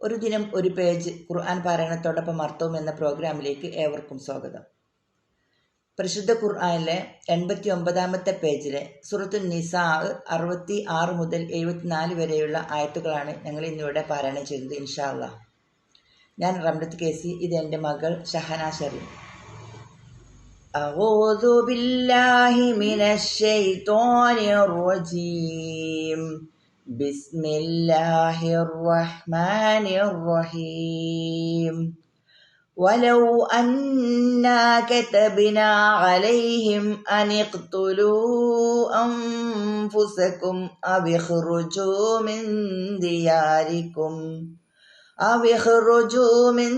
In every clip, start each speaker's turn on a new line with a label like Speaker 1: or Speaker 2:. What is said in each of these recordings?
Speaker 1: ഒരു ദിനം ഒരു പേജ് ഖുർആൻ പാരായണത്തോടൊപ്പം അർത്ഥവും എന്ന പ്രോഗ്രാമിലേക്ക് ഏവർക്കും സ്വാഗതം പരിശുദ്ധ ഖുർആനിലെ എൺപത്തി ഒമ്പതാമത്തെ പേജിലെ സുറത്തു നിസാ അറുപത്തി ആറ് മുതൽ എഴുപത്തിനാല് വരെയുള്ള ആയത്തുകളാണ് ഞങ്ങൾ ഇന്നിവിടെ പാരായണം ചെയ്തത് ഇൻഷാ അല്ലാ ഞാൻ റംലത്ത് കേസി ഇത് എൻ്റെ മകൾ ഷഹന ഷെറിൻ أعوذ بالله من الشيطان الرجيم بسم الله الرحمن الرحيم. ولو أنا كتبنا عليهم أن اقتلوا أنفسكم أو اخرجوا من دياركم أو اخرجوا من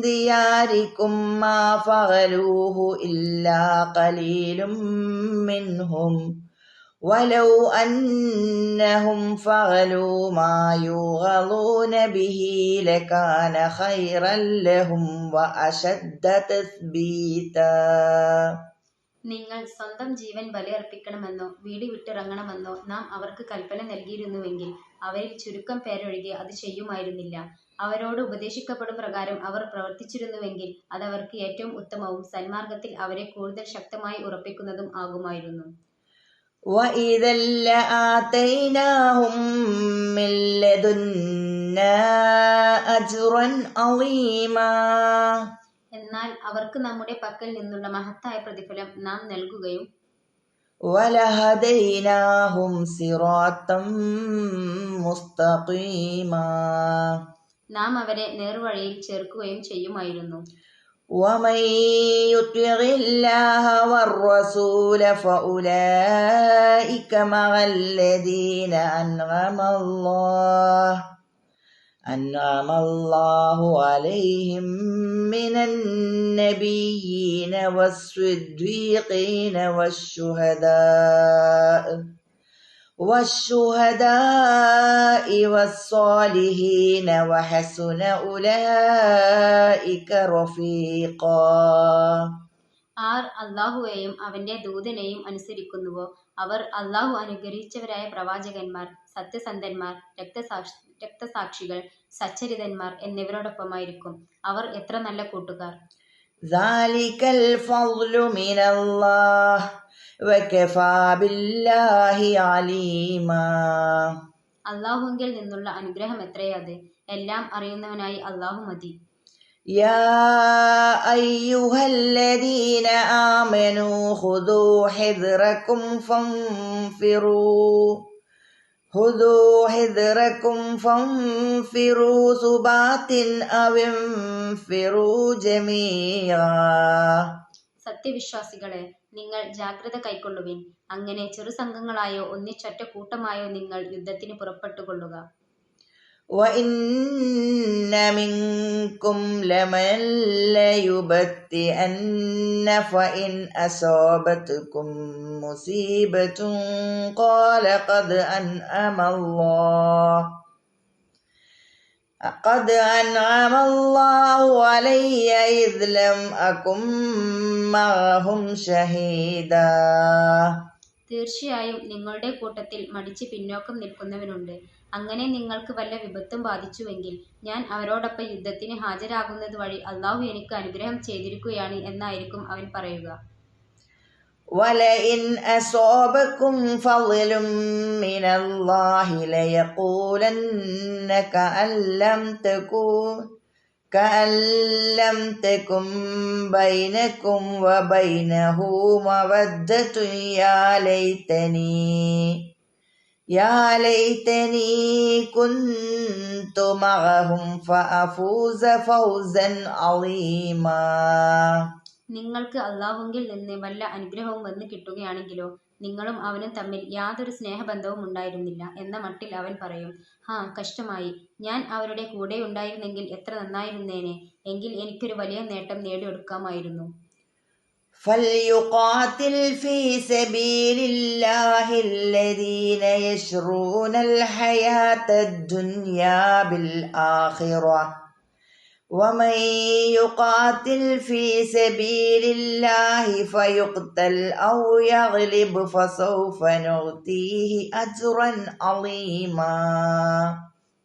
Speaker 1: دياركم ما فعلوه إلا قليل منهم ولو أنهم فعلوا ما يوغضون به لكان خيرا لهم وأشد تثبيتا
Speaker 2: നിങ്ങൾ സ്വന്തം ജീവൻ ബലിയർപ്പിക്കണമെന്നോ വീട് വിട്ടിറങ്ങണമെന്നോ നാം അവർക്ക് കൽപ്പന നൽകിയിരുന്നുവെങ്കിൽ അവരിൽ ചുരുക്കം പേരൊഴികെ അത് ചെയ്യുമായിരുന്നില്ല അവരോട് ഉപദേശിക്കപ്പെടും പ്രകാരം അവർ പ്രവർത്തിച്ചിരുന്നുവെങ്കിൽ അതവർക്ക് ഏറ്റവും ഉത്തമവും സന്മാർഗത്തിൽ അവരെ കൂടുതൽ ശക്തമായി ഉറപ്പിക്കുന്നതും ആകുമായിരുന്നു
Speaker 1: وإذا لآتيناهم من لدنا أجرا عظيما
Speaker 2: എന്നാൽ അവർക്ക് നമ്മുടെ പക്കൽ നിന്നുള്ള മഹത്തായ പ്രതിഫലം നാം നൽകുകയും
Speaker 1: ولهديناهم صراطا مستقيما
Speaker 2: നാം അവരെ നേർവഴിയിൽ ചേർക്കുകയും ചെയ്യുമായിരുന്നു
Speaker 1: ومن يطع الله والرسول فأولئك مع الذين أنعم الله أنعم الله عليهم من النبيين والصديقين والشهداء. والشهداء والصالحين وحسن أولئك رفيقا
Speaker 2: ആർ അള്ളാഹുവേയും അവന്റെ ദൂതനെയും അനുസരിക്കുന്നുവോ അവർ അള്ളാഹു അനുഗ്രഹിച്ചവരായ പ്രവാചകന്മാർ സത്യസന്ധന്മാർ രക്തസാക്ഷി രക്തസാക്ഷികൾ സച്ചരിതന്മാർ എന്നിവരോടൊപ്പമായിരിക്കും അവർ എത്ര നല്ല കൂട്ടുകാർ
Speaker 1: ذلك الفضل من الله وكفى بالله عليما
Speaker 2: അള്ളാഹുവിൽ നിന്നുള്ള അനുഗ്രഹം എത്രയത് എല്ലാം അറിയുന്നവനായി അള്ളാഹു മതി
Speaker 1: يا أيها الذين آمنوا خذوا حذركم فانفروا خذوا حذركم فانفروا ثبات أو انفروا جميعا
Speaker 2: സത്യവിശ്വാസികളെ നിങ്ങൾ ജാഗ്രത കൈക്കൊള്ളുവിൻ അങ്ങനെ ചെറു സംഘങ്ങളായോ ഒന്നിച്ചൊറ്റ കൂട്ടമായോ നിങ്ങൾ യുദ്ധത്തിന് പുറപ്പെട്ടുകൊള്ളുക
Speaker 1: وإن منكم لمن ليبتئن فإن أصابتكم مصيبة قال قد أنعم الله قد أنعم الله علي إذ لم أكن معهم شهيدا
Speaker 2: തീർച്ചയായും നിങ്ങളുടെ കൂട്ടത്തിൽ മടിച്ച് പിന്നോക്കം നിൽക്കുന്നവനുണ്ട് അങ്ങനെ നിങ്ങൾക്ക് വല്ല വിപത്തും ബാധിച്ചുവെങ്കിൽ ഞാൻ അവരോടൊപ്പം യുദ്ധത്തിന് ഹാജരാകുന്നത് വഴി അള്ളാഹു എനിക്ക് അനുഗ്രഹം ചെയ്തിരിക്കുകയാണ് എന്നായിരിക്കും അവൻ പറയുക
Speaker 1: ولئن أصابكم فضل من الله ليقولن كأن لم تكن كأن لم تكن بينكم وبينه مودة يا ليتني يا ليتني كنت معهم فأفوز فوزا عظيما.
Speaker 2: നിങ്ങൾക്ക് അള്ളാഹുവിൽ നിന്ന് വല്ല അനുഗ്രഹവും വന്ന് കിട്ടുകയാണെങ്കിലോ നിങ്ങളും അവനും തമ്മിൽ യാതൊരു സ്നേഹബന്ധവും ഉണ്ടായിരുന്നില്ല എന്ന മട്ടിൽ അവൻ പറയും ഹാ കഷ്ടമായി ഞാൻ അവരുടെ കൂടെ ഉണ്ടായിരുന്നെങ്കിൽ എത്ര നന്നായിരുന്നേനെ എങ്കിൽ എനിക്കൊരു വലിയ നേട്ടം നേടിയെടുക്കാമായിരുന്നു
Speaker 1: فليقاتل في سبيل الله الذين يشرون الحياة الدنيا بالآخرة ومن يقاتل في سبيل الله فيقتل أو يغلب فسوف نؤتيه أجرا عظيما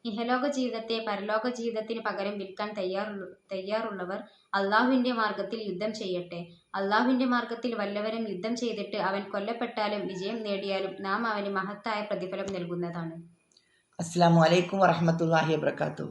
Speaker 2: ഇഹലോക ജീവിതത്തെ പരലോക ജീവിതത്തിന് പകരം വിൽക്കാൻ തയ്യാറുള്ള തയ്യാറുള്ളവർ അള്ളാഹുവിന്റെ മാർഗത്തിൽ യുദ്ധം ചെയ്യട്ടെ അള്ളാഹുവിന്റെ മാർഗത്തിൽ വല്ലവരും യുദ്ധം ചെയ്തിട്ട് അവൻ കൊല്ലപ്പെട്ടാലും വിജയം നേടിയാലും നാം അവന് മഹത്തായ പ്രതിഫലം നൽകുന്നതാണ്
Speaker 1: അസ്സാം വലൈക്കും വറഹമത്തല്ലാഹി വാബർക്കാത്തു